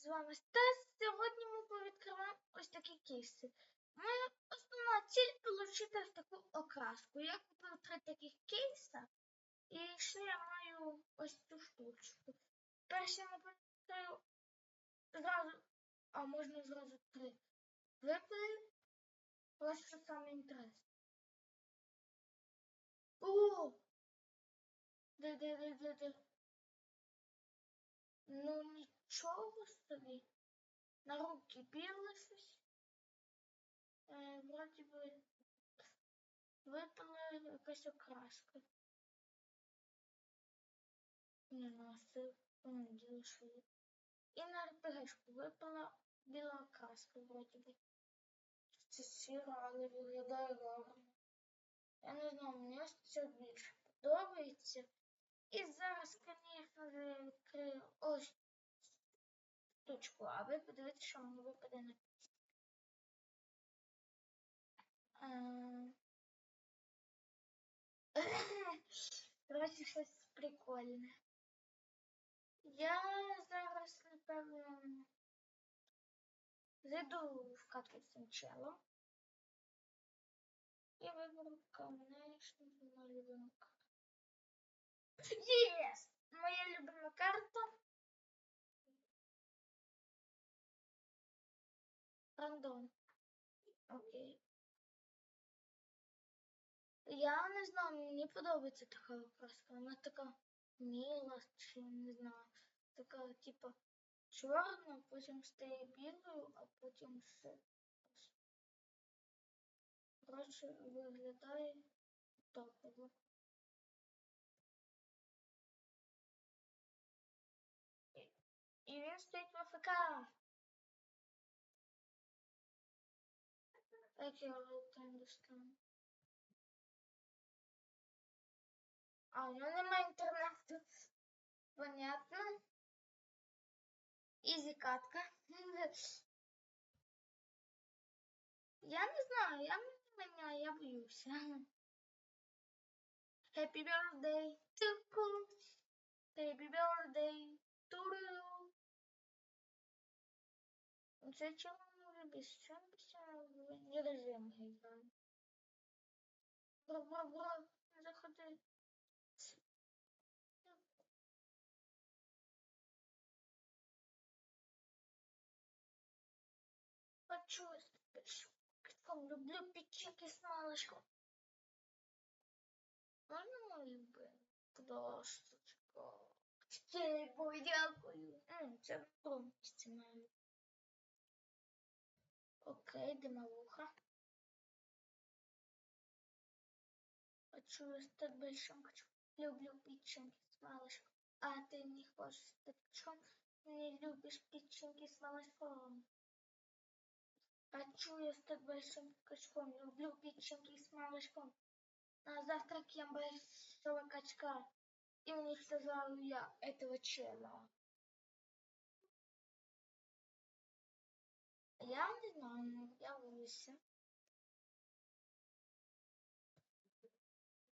з вами Стас. Сьогодні ми повідкриваємо ось такі кейси. Моя основна ціль отримати ось таку окраску. Я купив три таких кейса і ще я маю ось цю штучку. Перше я повідкрию зразу, а можна зразу три. Випили. Ось що саме інтересне. О! Де, де, де, де, де. Ну собі. На руки біло щось. Е, вроді би випала якась окраска. Не ну, швидко. І на РПГшку випала біла окраска, вроді би. Це сіра, але виглядає гарно. Я не знаю, мені це більше подобається. І зараз, звісно відкрию ось штучку, а ви подивіться, що мені випаде на Коротше, щось прикольне. Я зараз, напевно, зайду в катку з цим челом. І виберу конечно, моя любима карта. Єс! Моя любима карта. Рандом. Окей. Я не знаю, мені подобається така окраска. Вона така міла, чи не знаю. Така, типа, чорна, потім стає білою, а потім ще. Коротше, виглядає топово. І він стоїть в АФК. Як я його там достану? А у нього немає інтернету. Понятно. Ізі катка. Я не знаю, я не мене, я боюся. Happy birthday to you. Happy birthday to you. Це чому може без чого Другий режим гейзон. Бра, бра, бра, заходи. Почувствуешь. Там люблю печеньки с малышком. Можно ну, малюбы? Просто. Ще й дякую. Це помістимо. Окей, дымовуха. Хочу стать большим, хочу. Люблю печеньки с малышком. А ты не хочешь стать большим? Не любишь печеньки с малышком. Хочу я стать большим качком. Люблю печеньки с малышком. На завтрак ем большого качка. И уничтожаю я этого чела. Не знаю, я вылезся.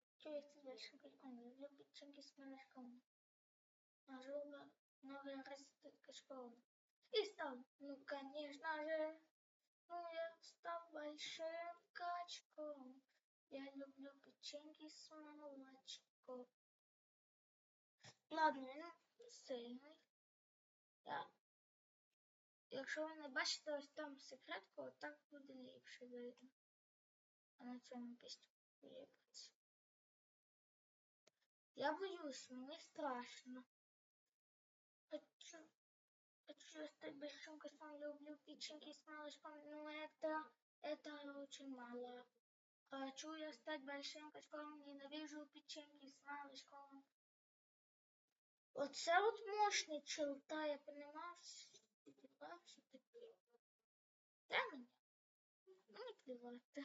Хочу я стать большим качком. Люблю печеньки с малышком. Нажил много раз стать качком. И стал, ну конечно же, ну, я стал большим качком. Я люблю печеньки с молочком. Ладно, він сильний. Я... Якщо ви не бачите ось там секретку, так буде ліпше видно. А на цьому пістю виявиться. Я боюсь, мені страшно. Хочу Хочу стать большим котом, люблю печеньки с малышком, но это, это очень мало. Хочу я стать большим котом, ненавижу печеньки с малышком. Оце от мощний челта, я понимаю, все таки. Да, мені? Мені плювати.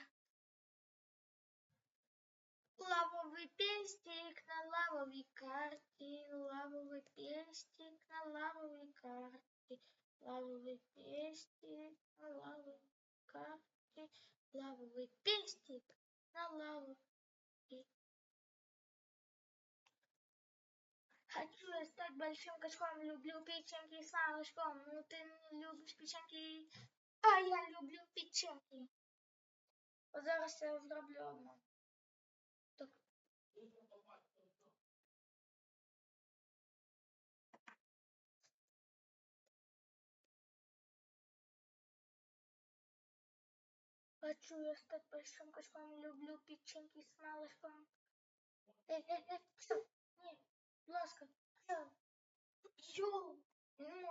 Лавовый пестик на лавовой карте, лавовый пестик на лавовой карте лавовый пестик на лавовой карте, лавовый пестик на лавовой Хочу стать большим качком, люблю печеньки с молочком. Ну ты не любиш печеньки, а я люблю печеньки. Зараз я зроблю одну. Так. Хочу я стать большим качком, люблю печеньки с молочком.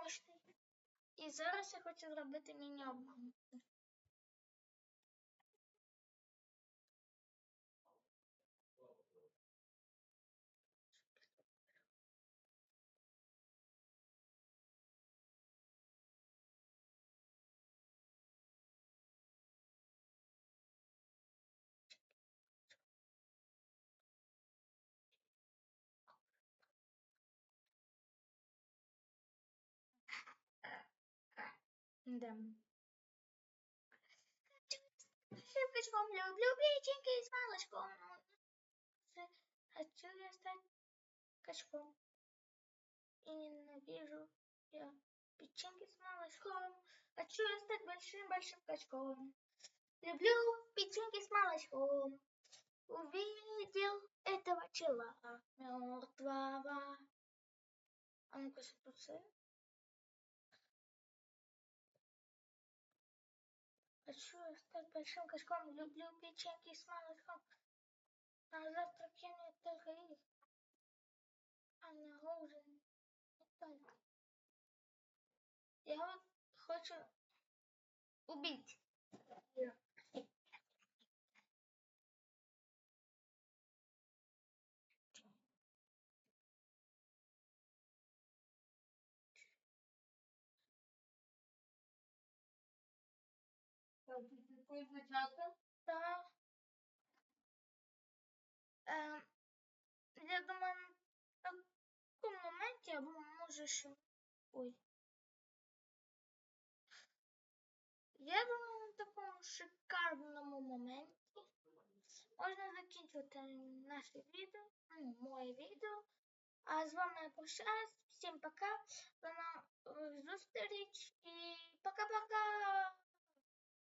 не можете. І зараз я хочу зробити міні-обман. Да. Большим качком люблю печеньки с молочком. Хочу я стать качком. И ненавижу я печеньки с молочком. Хочу я стать большим-большим качком. Люблю печеньки с молочком. Увидел этого чела мертвого. А ну-ка, ситуация. Большим качком. Люблю печеньки с молочком. На завтрак я не только их, а на ужин не только. Я вот хочу убить. Да. Ем, я думаю, в такому моменті або може ще. Ой. Я думаю, на такому шикарному моменті можна закінчувати наше відео, ну, моє відео. А з вами я прощаюсь. Всім пока. До нових зустріч і пока-пока.